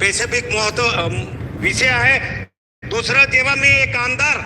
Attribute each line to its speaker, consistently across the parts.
Speaker 1: Specific महत्त्व विषय आहे। दुसरं जेव्हा मी एक आमदार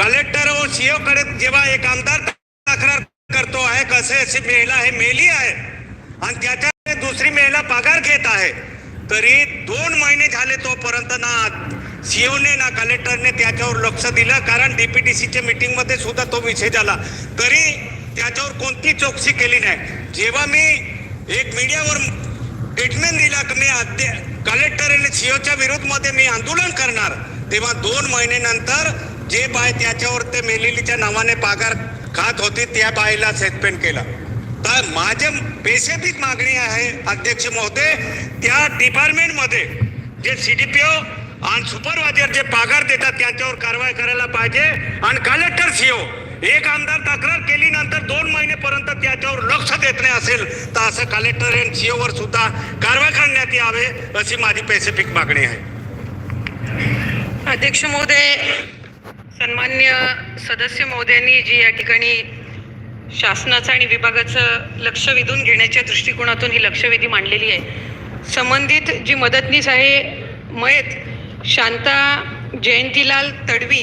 Speaker 1: कलेक्टर व सीओ कडे जेव्हा एक आमदार तक्रार करतो आहे कसे अशी महिला हे मेली आहे आणि त्याच्या दुसरी महिला पगार घेत आहे तरी दोन महिने झाले तोपर्यंत ना सीओने ना कलेक्टरने त्याच्यावर लक्ष दिलं कारण डीपीटीसीच्या मीटिंगमध्ये सुद्धा तो विषय झाला। तरी त्याच्यावर कोणती चौकशी केली नाही। जेव्हा मी एक मीडियावर स्टेटमेंट दिला की मी अध्य कलेक्टर आणि सीओच्या विरोधमध्ये मी आंदोलन करणार. तेव्हा दोन महिन्यानंतर जे बाय त्याच्यावर ते मेलेलीच्या नावाने पागार खात होती त्या बाईला सस्पेंड केला. तर माझे स्पेसिफिक मागणी आहे अध्यक्ष महोदय त्या डिपार्टमेंटमध्ये जे सी डी पी ओ आणि सुपरवायझर जे पागार देतात त्यांच्यावर कारवाई करायला पाहिजे. आणि कलेक्टर सीओ एक आमदार तक्रार केली नंतर दोन महिनेपर्यंत त्याच्यावर लक्ष देत नाही असेल तर असं कलेक्टर आणि सी ओवर सुद्धा कारवाई करण्यात यावे अशी माझी पेसिफिक मागणी आहे.
Speaker 2: अध्यक्ष महोदय सन्मान्य सदस्य महोदयांनी जी या ठिकाणी शासनाचं आणि विभागाचं लक्ष वेधून घेण्याच्या दृष्टिकोनातून ही लक्षवेधी मांडलेली आहे. संबंधित जी मदतनीस आहे मयत शांता जयंतीलाल तडवी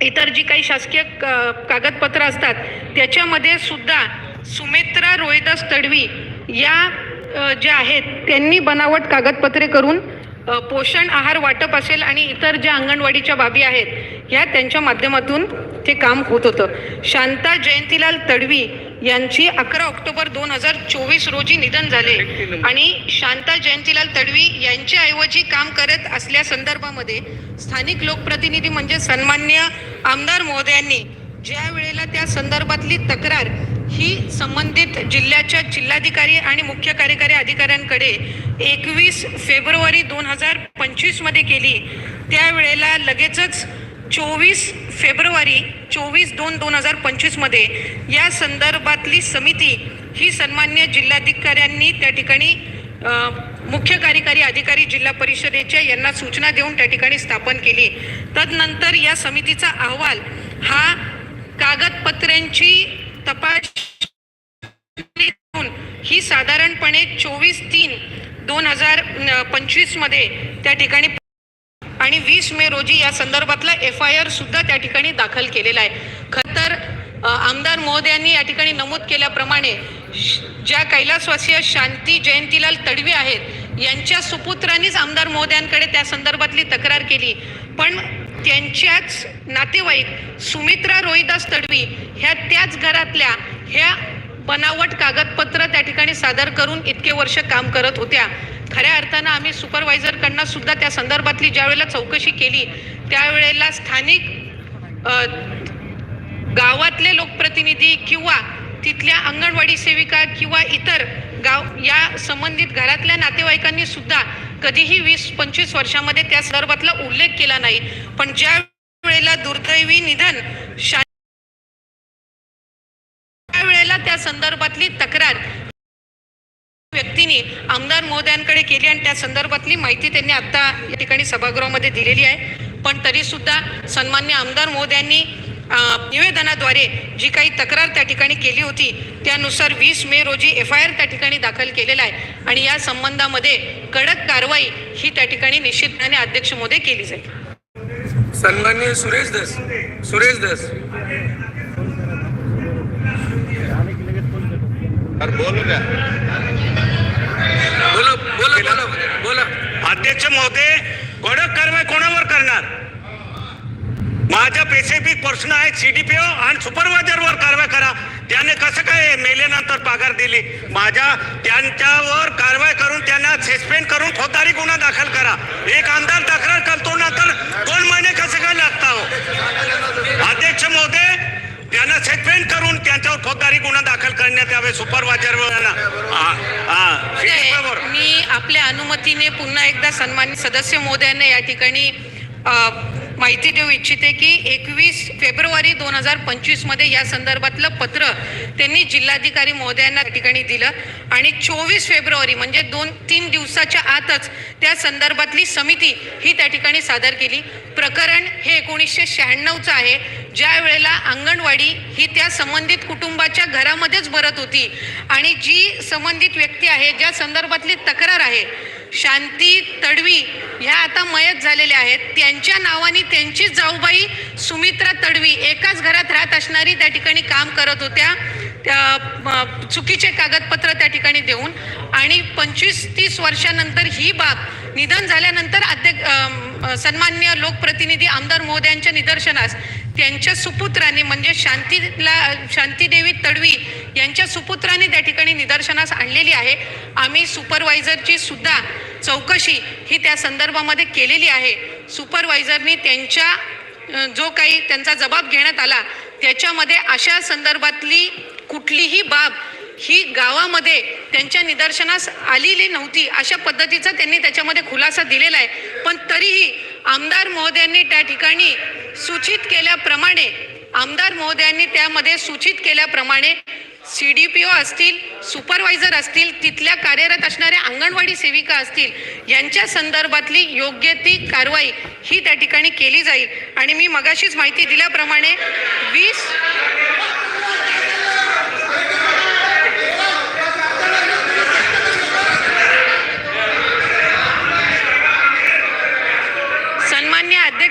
Speaker 2: इतर जी काही शासकीय क- कागदपत्र असतात त्याच्यामध्ये सुद्धा सुमित्रा रोहिदास तडवी या ज्या आहेत त्यांनी बनावट कागदपत्रे करून पोषण आहार वाटप असेल आणि इतर ज्या अंगणवाडीच्या बाबी आहेत ह्या त्यांच्या माध्यमातून ते काम होत होतं. शांता जयंतीलाल तडवी यांची अकरा ऑक्टोबर दोन हजार चोवीस रोजी निधन झाले. आणि शांता जयंतीलाल तडवी यांच्याऐवजी काम करत असल्या संदर्भामध्ये स्थानिक लोकप्रतिनिधी म्हणजे सन्मान्य आमदार महोदयांनी ज्या वेळेला त्या संदर्भातली तक्रार ही संबंधित जिल्ह्याच्या जिल्हाधिकारी आणि मुख्य कार्यकारी अधिकाऱ्यांकडे एकवीस फेब्रुवारी दोन हजार पंचवीसमध्ये केली त्यावेळेला लगेचच चोवीस फेब्रुवारी चोवीस दोन दोन हजार पंचवीसमध्ये या संदर्भातली समिती ही सन्मान्य जिल्हाधिकाऱ्यांनी त्या ठिकाणी मुख्य कार्यकारी अधिकारी जिल्हा परिषदेच्या यांना सूचना देऊन त्या ठिकाणी स्थापन केली. तदनंतर या समितीचा अहवाल हा कागदपत्रांची तपासणी ही साधारणपणे चोवीस तीन दोन हजार पंचवीसमध्ये त्या ठिकाणी आणि वीस मे रोजी या संदर्भातला एफ आय आर सुद्धा त्या ठिकाणी दाखल केलेला आहे. खतर आमदार महोदयांनी या ठिकाणी नमूद केल्याप्रमाणे श- ज्या कैलासवासीय शांती जयंतीलाल तडवी आहेत यांच्या सुपुत्रांनीच आमदार महोदयांकडे त्या संदर्भातली तक्रार केली. पण त्यांच्याच नातेवाईक सुमित्रा रोहिदास तडवी ह्या त्याच घरातल्या ह्या बनावट कागदपत्र त्या ठिकाणी सादर करून इतके वर्ष काम करत होत्या. खऱ्या अर्थानं आम्ही सुपरवायझरकडनं सुद्धा त्या संदर्भातली ज्यावेळेला चौकशी केली त्यावेळेला स्थानिक गावातले लोकप्रतिनिधी किंवा तिथल्या अंगणवाडी सेविका किंवा इतर गाव या संबंधित घरातल्या नातेवाईकांनी सुद्धा कधीही वीस पंचवीस वर्षामध्ये त्या संदर्भातला उल्लेख केला नाही. पण ज्या वेळेला दुर्दैवी निधन शा वेळेला त्या संदर्भातली तक्रार व्यक्तीने आमदार महोदयांकडे केली आणि त्या संदर्भातली माहिती त्यांनी आता या ठिकाणी सभागृहामध्ये दिलेली आहे. पण तरी सुद्धा सन्मान्य आमदार महोदयांनी अ, निवेदनाद्वारे जी काही तक्रार त्या ठिकाणी केली होती त्यानुसार वीस मे रोजी एफ आय आर त्या ठिकाणी दाखल केलेला आहे आणि या संबंधामध्ये कडक कारवाई ही त्या ठिकाणी निश्चितपणे अध्यक्ष महोदय केली जाईल.
Speaker 3: सन्मान्य सुरेश दस सुरेश दस.
Speaker 1: बोलू द्या. अध्यक्ष महोदय कडक कारवाई कोणावर करणार? माझ्या स्पेसिफिक पर्सन आहे सीडीपीओ आणि सुपरवायझरवर कारवाई करा. त्याने कसं काय मेल्यानंतर पगार दिली? माझ्या त्यांच्यावर कारवाई करून त्यांना सस्पेंड करून फौजदारी गुन्हा दाखल करा. एक आमदार तक्रार करतो ना तर दोन महिने कसं काय लागता हो अध्यक्ष महोदय त्यांना सस्पेंड करून त्यांच्यावर फौजदारी गुन्हा दाखल करण्यात यावे वर.
Speaker 2: मी आपल्या अनुमतीने पुन्हा एकदा सन्मानित सदस्य महोदयांना या ठिकाणी माहिती देऊ इच्छिते की एकवीस फेब्रुवारी दोन हजार पंचवीसमध्ये या संदर्भातलं पत्र त्यांनी जिल्हाधिकारी महोदयांना ठिकाणी दिलं. आणि चोवीस फेब्रुवारी म्हणजे दोन तीन दिवसाच्या आतच त्या संदर्भातली समिती ही त्या ठिकाणी सादर केली. प्रकरण हे एकोणीसशे शहाण्णवचं आहे. ज्या वेळेला अंगणवाडी ही त्या संबंधित कुटुंबाच्या घरामध्येच भरत होती आणि जी संबंधित व्यक्ती आहे ज्या संदर्भातली तक्रार आहे शांती तडवी ह्या आता मयत झालेल्या आहेत. त्यांच्या नावाने त्यांची जाऊबाई सुमित्रा तडवी एकाच घरात राहत असणारी त्या ठिकाणी काम करत होत्या. त्या चुकीचे कागदपत्र त्या ठिकाणी देऊन आणि पंचवीस तीस वर्षानंतर ही बाब निधन झाल्यानंतर अध्यक्ष सन्मान्य लोकप्रतिनिधी आमदार महोदयांच्या निदर्शनास त्यांच्या सुपुत्राने म्हणजे शांतीला शांतीदेवी तडवी यांच्या सुपुत्राने त्या ठिकाणी निदर्शनास आणलेली आहे. आम्ही सुपरवायझरची सुद्धा चौकशी ही त्या संदर्भामध्ये केलेली आहे. सुपरवायझरनी त्यांच्या जो काही त्यांचा जबाब घेण्यात आला त्याच्यामध्ये अशा संदर्भातली कुठलीही बाब ही गावामध्ये त्यांच्या निदर्शनास आलेली नव्हती अशा पद्धतीचा त्यांनी त्याच्यामध्ये खुलासा दिलेला आहे. पण तरीही आमदार महोदयांनी त्या ठिकाणी सूचित केल्याप्रमाणे आमदार महोदयांनी त्यामध्ये सूचित केल्याप्रमाणे सी डी पी ओ असतील सुपरवायझर असतील तिथल्या कार्यरत असणाऱ्या अंगणवाडी सेविका असतील यांच्या संदर्भातली योग्य ती कारवाई ही त्या ठिकाणी केली जाईल. आणि मी मगाशीच माहिती दिल्याप्रमाणे वीस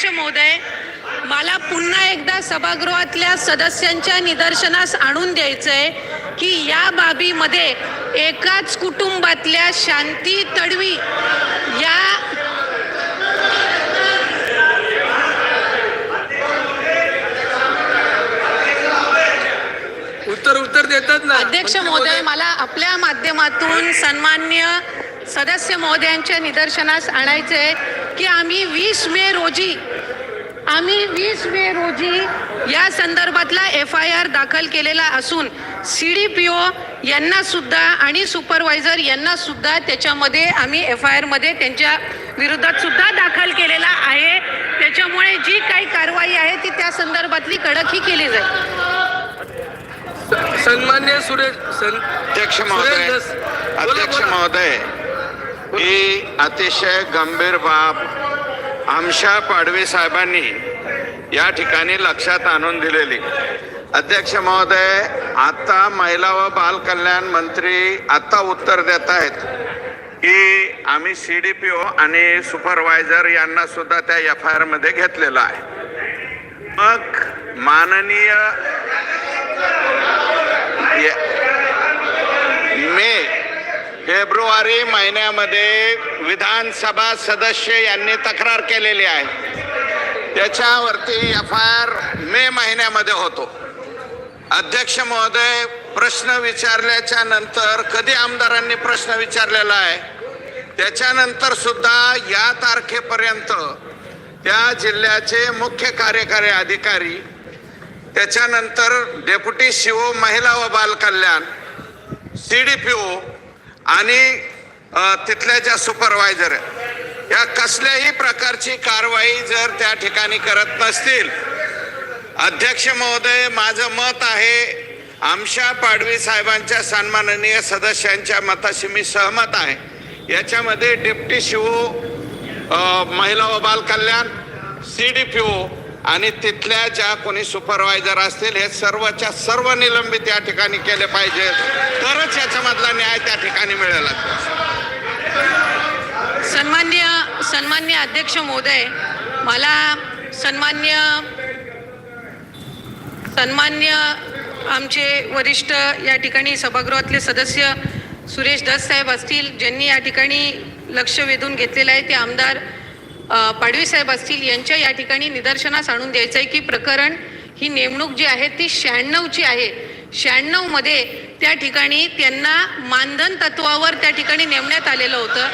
Speaker 2: अध्यक्ष महोदय मला पुन्हा एकदा सभागृहातल्या सदस्यांच्या निदर्शनास आणून द्यायचंय की या बाबीमध्ये एकाच कुटुंबातल्या शांती तडवी या
Speaker 3: उत्तर उत्तर देतात ना.
Speaker 2: अध्यक्ष महोदय मला आपल्या माध्यमातून सन्मान्य सदस्य महोदयांच्या निदर्शनास आणायचे आहे की आम्ही वीस मे रोजी आम्ही वीस मे रोजी या संदर्भातला एफ आय आर दाखल केलेला असून सी डी पी ओ यांना सुद्धा आणि सुपरवायझर यांना सुद्धा त्याच्यामध्ये आम्ही एफ आय आरमध्ये त्यांच्या विरोधात सुद्धा दाखल केलेला आहे. त्याच्यामुळे जी काही कारवाई आहे ती त्या संदर्भातली कडक ही केली जाईल.
Speaker 3: सन्मान्य सुरेश सन-
Speaker 4: अध्यक्ष
Speaker 3: सुरेश
Speaker 4: महोदय. ही अतिशय गंभीर बाब आमशा पाडवे साहेबांनी या ठिकाणी लक्षात आणून दिलेली. अध्यक्ष महोदय आता महिला व बाल कल्याण मंत्री आता उत्तर देत आहेत की आम्ही सी डी पी ओ आणि सुपरवायझर यांना सुद्धा त्या एफ आय आरमध्ये घेतलेलं आहे. मग माननीय मे फेब्रुवारी महिन्यामध्ये विधानसभा सदस्य यांनी तक्रार केलेली आहे. त्याच्यावरती एफ आय आर मे महिन्यामध्ये होतो. अध्यक्ष महोदय प्रश्न विचारल्याच्या नंतर कधी आमदारांनी प्रश्न विचारलेला आहे त्याच्यानंतर सुद्धा या तारखेपर्यंत त्या जिल्ह्याचे मुख्य कार्यकारी अधिकारी त्याच्यानंतर डेप्युटी सीओ महिला व बालकल्याण सी डी पी ओ आणि तिथल्या ज्या सुपरवायझर या कसल्याही प्रकारची कारवाई जर त्या ठिकाणी करत नसतील. अध्यक्ष महोदय माझं मत आहे आमच्या पाडवी साहेबांच्या सन्माननीय सदस्यांच्या मताशी मी सहमत आहे. याच्यामध्ये डिप्टी शिओ महिला व बालकल्याण सी डी पी ओ आणि तिथल्या ज्या कोणी सुपरवायझर असतील हे सर्वच्या सर्व निलंबित या ठिकाणी केले पाहिजे. तरच याच्यामधला न्याय त्या ठिकाणी मिळेल.
Speaker 2: सन्मान्य सन्मान्य अध्यक्ष महोदय मला सन्मान्य सन्मान्य आमचे वरिष्ठ या ठिकाणी सभागृहातले सदस्य सुरेश दस साहेब असतील ज्यांनी या ठिकाणी लक्ष वेधून घेतलेलं आहे ते आमदार पाडवी साहेब असतील यांच्या या ठिकाणी निदर्शनास आणून द्यायचं आहे की प्रकरण ही नेमणूक जी आहे ती शहाण्णवची आहे. शहाण्णवमध्ये त्या ठिकाणी त्यांना मानधन तत्वावर त्या ठिकाणी नेमण्यात आलेलं होतं.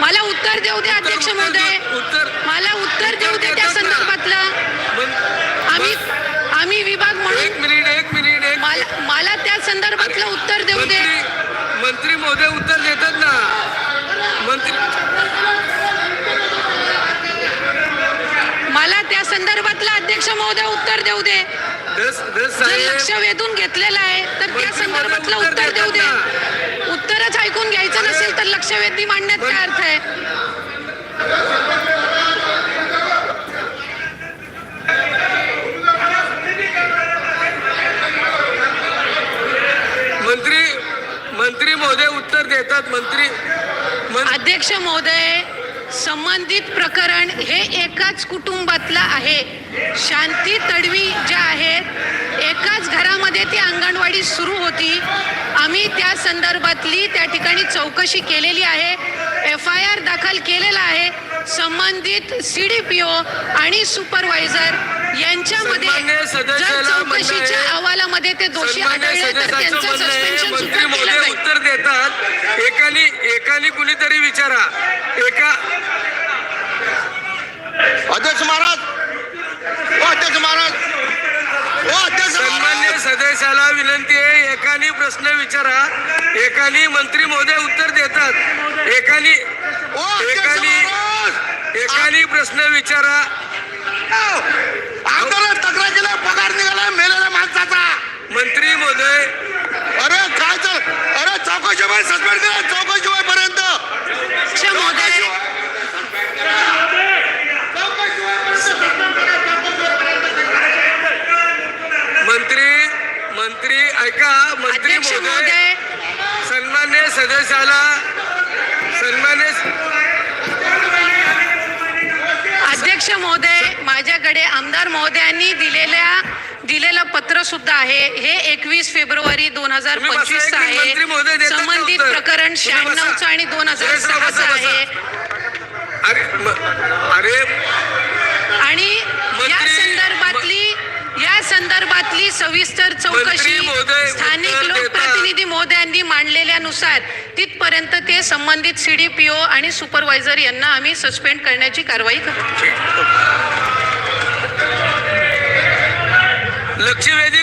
Speaker 2: मला उत्तर देऊ दे अध्यक्ष महोदय. मला उत्तर देऊ दे त्या. संदर्भातलं. आम्ही आम्ही विभाग
Speaker 3: एक
Speaker 2: म्हणून
Speaker 3: मिनिट एक मिनिट एक
Speaker 2: मला मला त्या संदर्भातलं उत्तर देऊ दे.
Speaker 3: मंत्री मंत्री महोदय उत्तर देतात ना.
Speaker 2: महोदय उत्तर देऊ दे. लक्ष वेधून घेतलेलं आहे तर त्या संदर्भातलं उत्तर देऊ दे. उत्तरच ऐकून घ्यायचं नसेल तर लक्ष वेधी मांडण्यात काय अर्थ आहे?
Speaker 3: मंत्री मंत्री महोदय उत्तर देतात मंत्री
Speaker 2: अध्यक्ष महोदय संबंधित प्रकरण हे एकाच कुटुंबातलं आहे. शांती तडवी ज्या आहेत एकाच घरामध्ये ती अंगणवाडी सुरू होती. आम्ही त्या संदर्भातली त्या ठिकाणी चौकशी केलेली आहे. एफ आय आर दाखल केलेला आहे. संबंधित सी डी पी ओ आणि सुपरवायझर यांच्यामध्ये जर चौकशीच्या
Speaker 3: आहे-
Speaker 2: अहवालामध्ये ते दोषी आढळले तर त्यांचं सस्पेन्शन
Speaker 3: मंत्री
Speaker 2: सुद्धा केलं जाईल
Speaker 3: उत्तर देतात. एकानी एकानी कुणीतरी विचारा. एका
Speaker 4: अध्यक्ष महाराज. ओ अध्यक्ष महाराज.
Speaker 3: सन्मान्य सदस्याला विनंती आहे एकानी प्रश्न विचारा. एकानी मंत्री महोदय उत्तर देतात. एकानी एकानी एकानी प्रश्न विचारा.
Speaker 4: पगार निघाला मेलेल्या माणसाचा.
Speaker 3: मंत्री महोदय.
Speaker 4: अरे काय तर? अरे चौकशी वेळ सस्पेंड करा चौकशी
Speaker 2: अध्यक्ष महोदय.
Speaker 3: मंत्री मंत्री ऐका मंत्री महोदय. सन्मान्य सदस्याला सन्मान्य
Speaker 2: अध्यक्ष महोदय. माझ्याकडे आमदार महोदयांनी दिलेल्या दिलेलं पत्र सुद्धा आहे हे एकवीस फेब्रुवारी दोन हजार पंचवीस आहे संबंधित? प्रकरण. शहाण्णवचं आणि दोन हजार सहाचं. आहे
Speaker 3: अरे
Speaker 2: आणि या संदर्भातली या संदर्भातली सविस्तर चौकशी स्थानिक. लोकप्रतिनिधी महोदयांनी मांडलेल्यानुसार तिथपर्यंत ते संबंधित सीडीपीओ आणि सुपरवायझर यांना आम्ही सस्पेंड करण्याची कारवाई करू
Speaker 3: लक्षवेधी